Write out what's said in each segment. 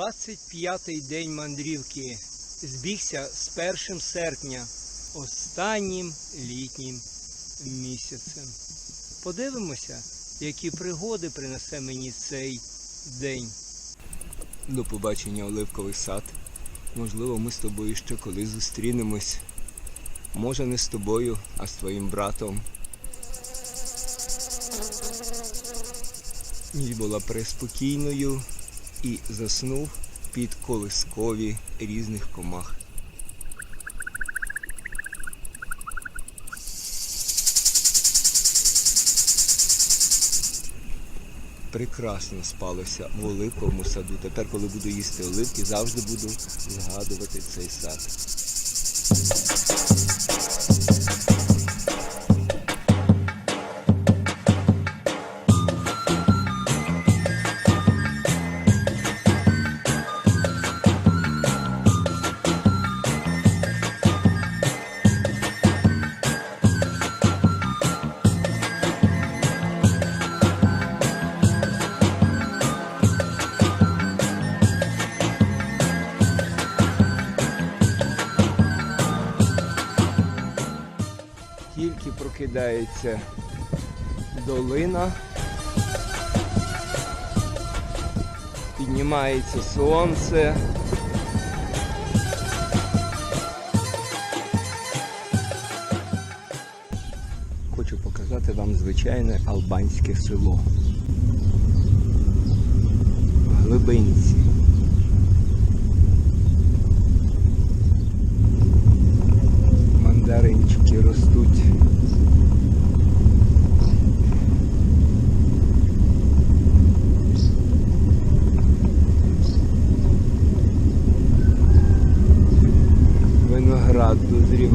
25-й день мандрівки збігся з 1 серпня, останнім літнім місяцем. Подивимося, які пригоди принесе мені цей день. До побачення, Оливковий сад. Можливо, ми з тобою ще колись зустрінемось. Може, не з тобою, а з твоїм братом. Ніч була преспокійною і заснув під колискові різних комах. Прекрасно спалося в оливковому саду. Тепер, коли буду їсти оливки, завжди буду згадувати цей сад. Тільки долина. Піднімається сонце. Хочу показати вам звичайне албанське село. Глибинці.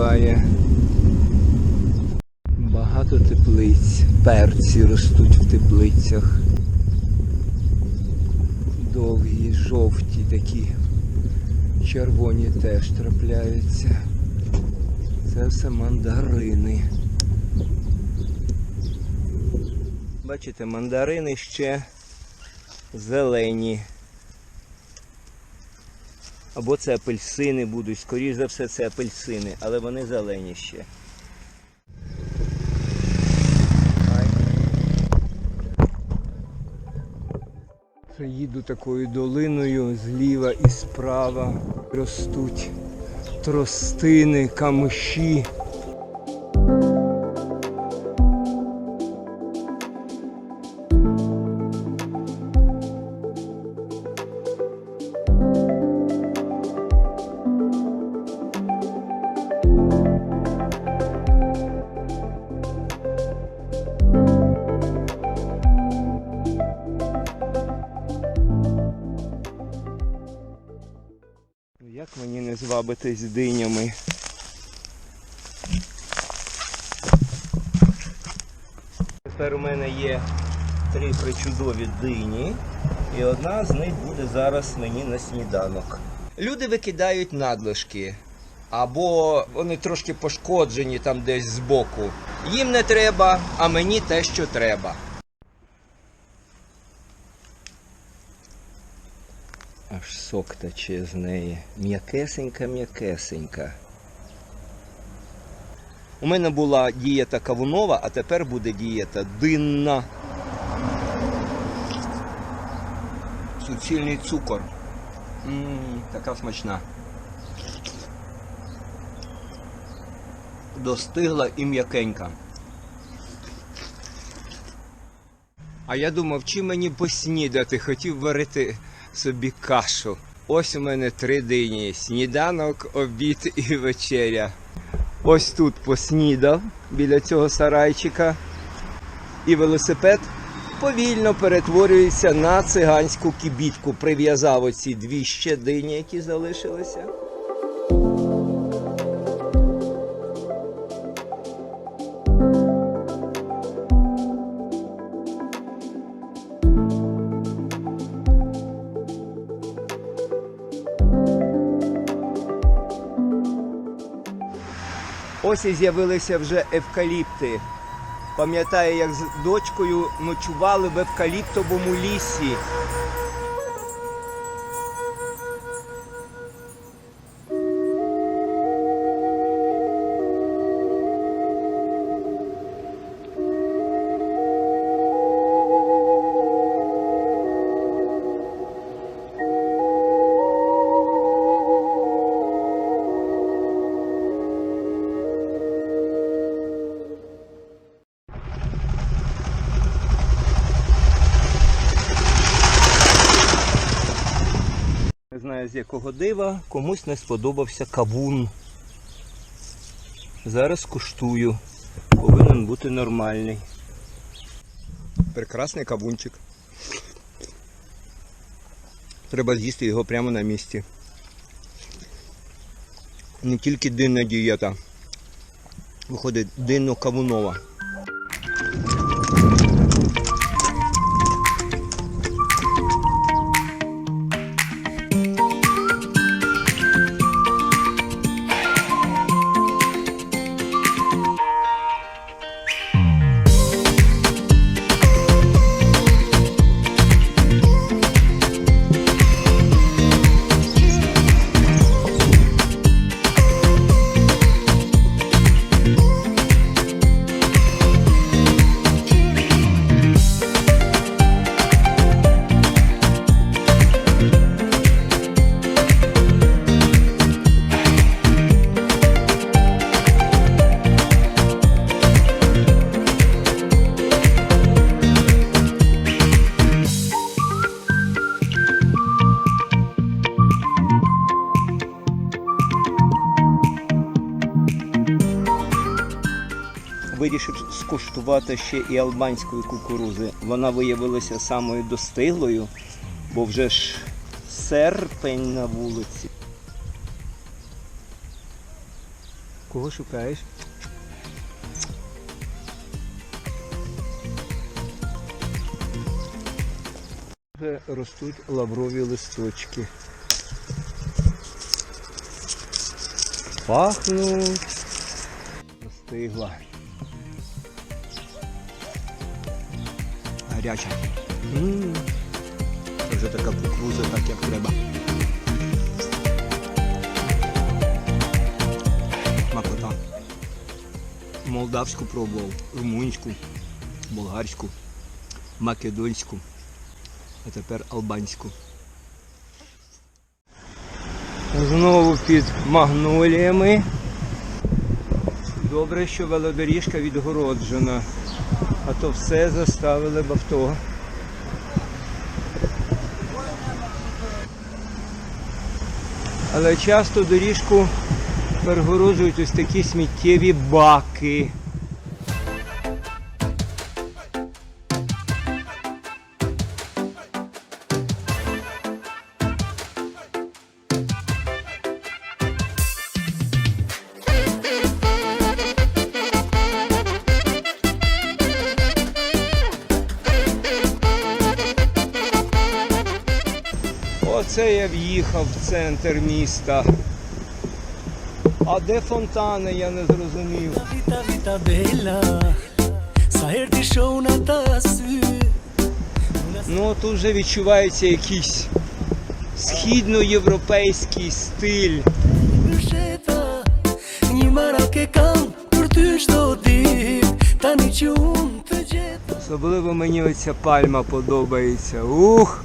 Дозріває. Багато теплиць. Перці ростуть в теплицях. Довгі, жовті такі. Червоні теж трапляються. Це все мандарини. Бачите, мандарини ще зелені. Або це апельсини будуть, скоріш за все це апельсини, але вони зелені ще. Їду такою долиною зліва і справа ростуть тростини, камиші. Не звабитись динями? Тепер у мене є три причудові дині, і одна з них буде зараз мені на сніданок. Люди викидають надлишки, або вони трошки пошкоджені там десь збоку. Їм не треба, а мені те, що треба. Сок тече з неї. М'якесенька, м'якесенька. У мене була дієта кавунова, а тепер буде дієта динна. Суцільний цукор. Ммм, така смачна. Достигла і м'якенька. А я думав, чи мені поснідати, хотів варити собі кашу. Ось у мене три дині: сніданок, обід і вечеря. Ось тут поснідав біля цього сарайчика. І велосипед повільно перетворюється на циганську кібітку. Прив'язав оці дві ще дині, які залишилися. Ось з'явилися вже евкаліпти. Пам'ятаю, як з дочкою ночували в евкаліптовому лісі. З якого дива комусь не сподобався кавун. Зараз куштую. Повинен бути нормальний. Прекрасний кавунчик. Треба з'їсти його прямо на місці. Не тільки динна дієта. Виходить динно-кавунова. Скуштувати ще і албанської кукурузи. Вона виявилася самою достиглою, бо вже ж серпень на вулиці. Кого шукаєш? Вже ростуть лаврові листочки. Пахнуть. Достигла. Гаряча. М. Вже така кукуруза, так як треба. Макота. Молдавську пробував, румунську, болгарську, македонську, а тепер албанську. Знову під магноліями. Добре, що велодоріжка відгороджена, а то все заставили б авто. Але часто доріжку перегороджують ось такі сміттєві баки. Оце я в'їхав в центр міста. А де фонтани, я не зрозумів. Ну тут вже відчувається якийсь східноєвропейський стиль. Особливо мені оця пальма подобається. Ух!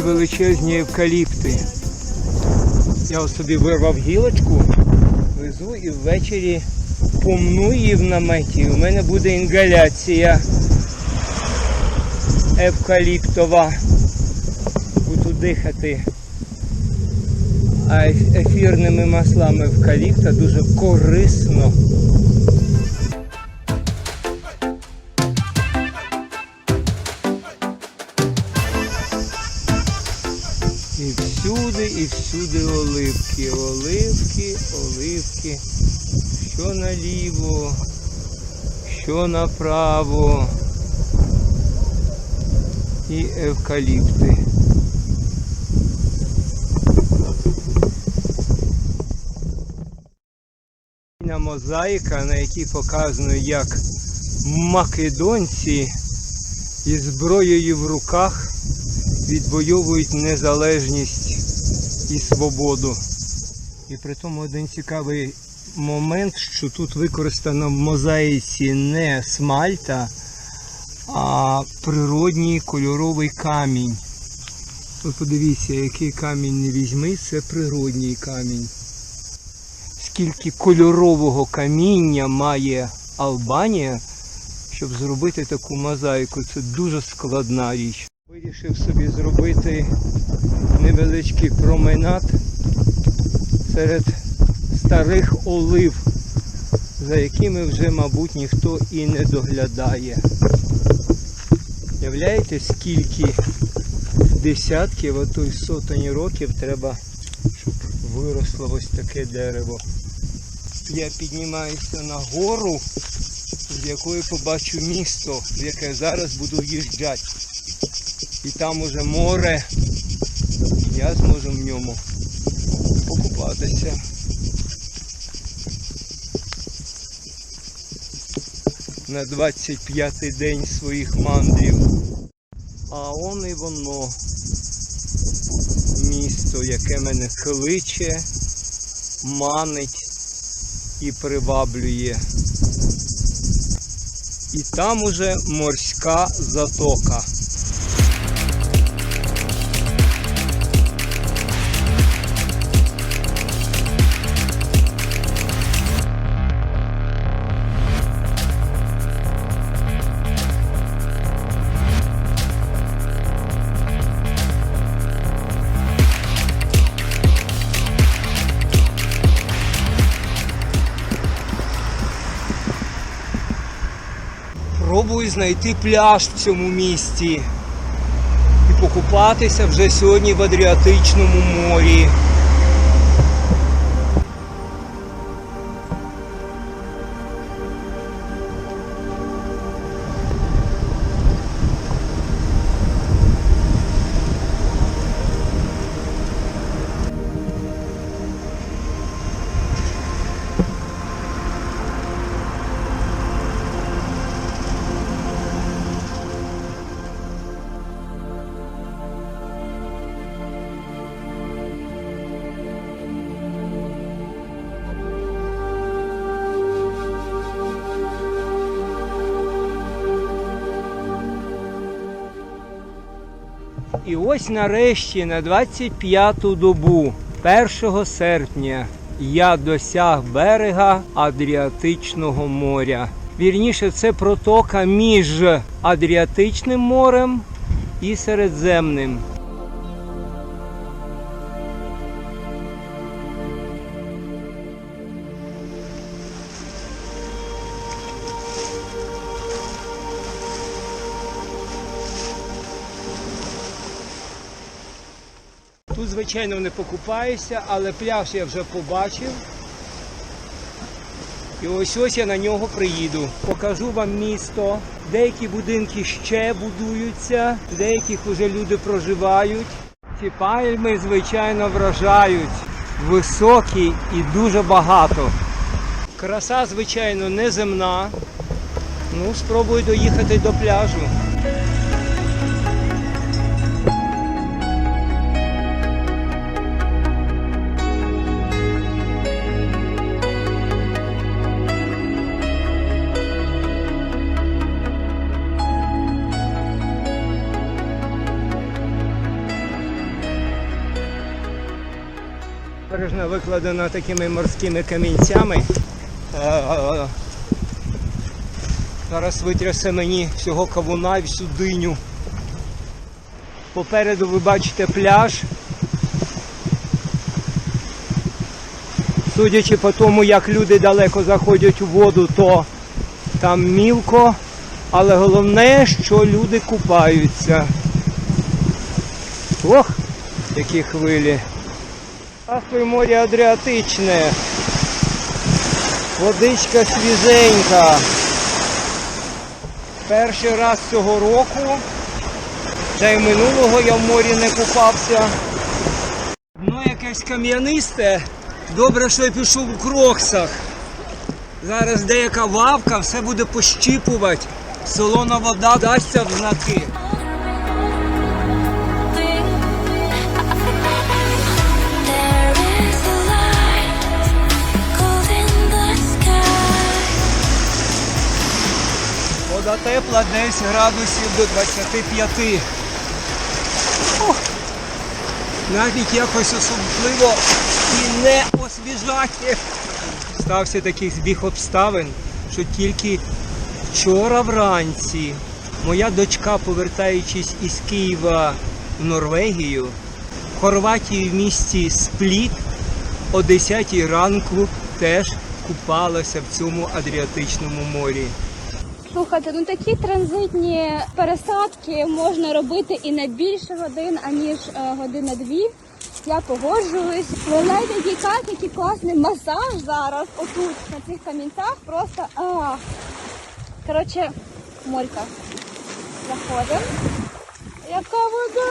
такі величезні евкаліпти. Я собі вирвав гілочку, везу і ввечері помну її в наметі. У мене буде інгаляція евкаліптова. Буду дихати а ефірними маслами евкаліпта дуже корисно. І всюди, і всюди оливки, оливки, оливки. Що наліво, що направо. І евкаліпти. Мозаїка, на якій показано, як македонці із зброєю в руках відвоюють незалежність і свободу. І при тому один цікавий момент, що тут використано в мозаїці не смальта, а природній кольоровий камінь. От подивіться, який камінь не візьми, це природній камінь. Скільки кольорового каміння має Албанія, щоб зробити таку мозаїку, це дуже складна річ. Вирішив собі зробити невеличкий променад серед старих олив, за якими вже, мабуть, ніхто і не доглядає. Являєте, скільки десятків, а то й сотень років треба, щоб виросло ось таке дерево. Я піднімаюся на гору, з якої побачу місто, в яке зараз буду в'їжджати. І там уже море. Я зможу в ньому покупатися. На 25-й день своїх мандрів. А он і воно місто, яке мене кличе, манить і приваблює. І там уже морська затока. Знайти пляж в цьому місті і покупатися вже сьогодні в Адріатичному морі. І ось нарешті на 25-ту добу, 1 серпня, я досяг берега Адріатичного моря. Вірніше, це протока між Адріатичним морем і Середземним. Тут, звичайно, не покупаюся, але пляж я вже побачив. І ось ось я на нього приїду. Покажу вам місто. Деякі будинки ще будуються, деяких вже люди проживають. Ці пальми, звичайно, вражають. Високі і дуже багато. Краса, звичайно, неземна. Ну, спробую доїхати до пляжу. Бережна викладена такими морськими камінцями. Е, Зараз витрясе мені всього кавуна і всю диню. Попереду ви бачите пляж. Судячи по тому, як люди далеко заходять у воду, то там мілко, але головне, що люди купаються. Ох, які хвилі. Здравствуй, море Адріатичне. Водичка свіженька. Перший раз цього року. Та й минулого я в морі не купався. Ну, якесь кам'янисте. Добре, що я пішов у кроксах. Зараз деяка вавка все буде пощіпувати. Солона вода дасться в знаки. Вода тепла, десь градусів до 25. Ох, навіть якось особливо і не освіжає. Стався такий збіг обставин, що тільки вчора вранці моя дочка, повертаючись із Києва в Норвегію, в Хорватії в місті Спліт о 10 ранку теж купалася в цьому Адріатичному морі. Слухайте, ну такі транзитні пересадки можна робити і на більше годин, аніж е, година дві. Я погоджуюсь. Вона такий кайф, який класний масаж зараз. Отут на цих камінцях просто а. Коротше, морька. Заходимо. Яка вода!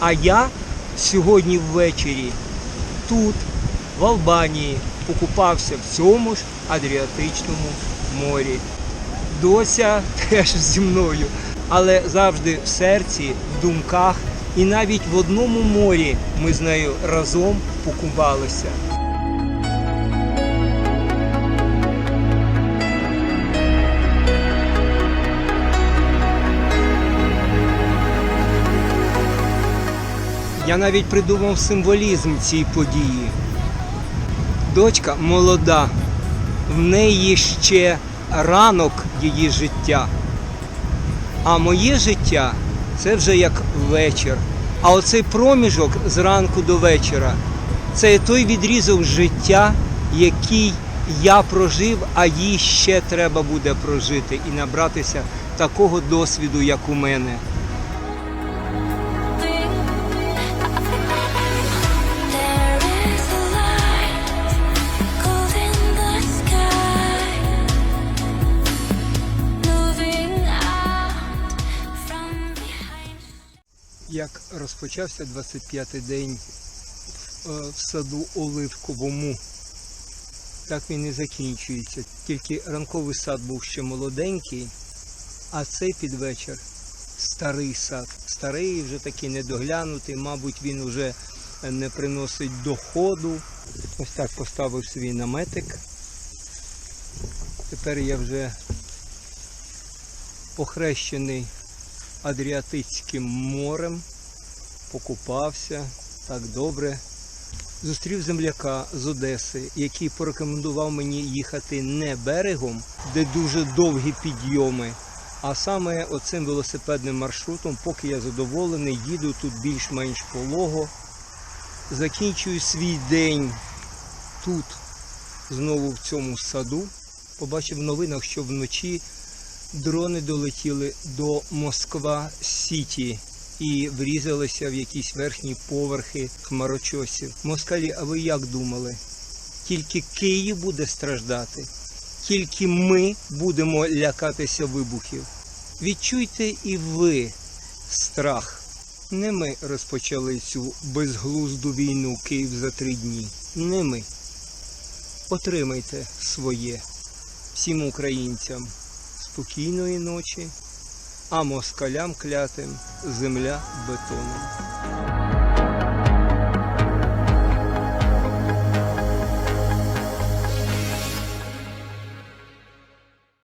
А я сьогодні ввечері тут, в Албанії, покупався в цьому ж Адріатичному морі. Дося теж зі мною, але завжди в серці, в думках і навіть в одному морі ми з нею разом покупалися. Я навіть придумав символізм цій події. Дочка молода, в неї ще ранок її життя. А моє життя це вже як вечір. А оцей проміжок з ранку до вечора це той відрізок життя, який я прожив, а їй ще треба буде прожити і набратися такого досвіду, як у мене. Розпочався 25-й день е, в саду Оливковому, так він і закінчується. Тільки ранковий сад був ще молоденький, а цей під вечір старий сад. Старий, вже такий недоглянутий, мабуть, він вже не приносить доходу. Ось так поставив свій наметик. Тепер я вже похрещений Адріатичним морем, покупався так добре. Зустрів земляка з Одеси, який порекомендував мені їхати не берегом, де дуже довгі підйоми, а саме оцим велосипедним маршрутом, поки я задоволений, їду тут більш-менш полого. Закінчую свій день тут, знову в цьому саду. Побачив в новинах, що вночі дрони долетіли до Москва Сіті і врізалися в якісь верхні поверхи хмарочосів. Москалі, а ви як думали? Тільки Київ буде страждати, тільки ми будемо лякатися вибухів. Відчуйте і ви страх. Не ми розпочали цю безглузду війну Київ за три дні. Не ми. Отримайте своє всім українцям спокійної ночі, а москалям клятим земля бетоном.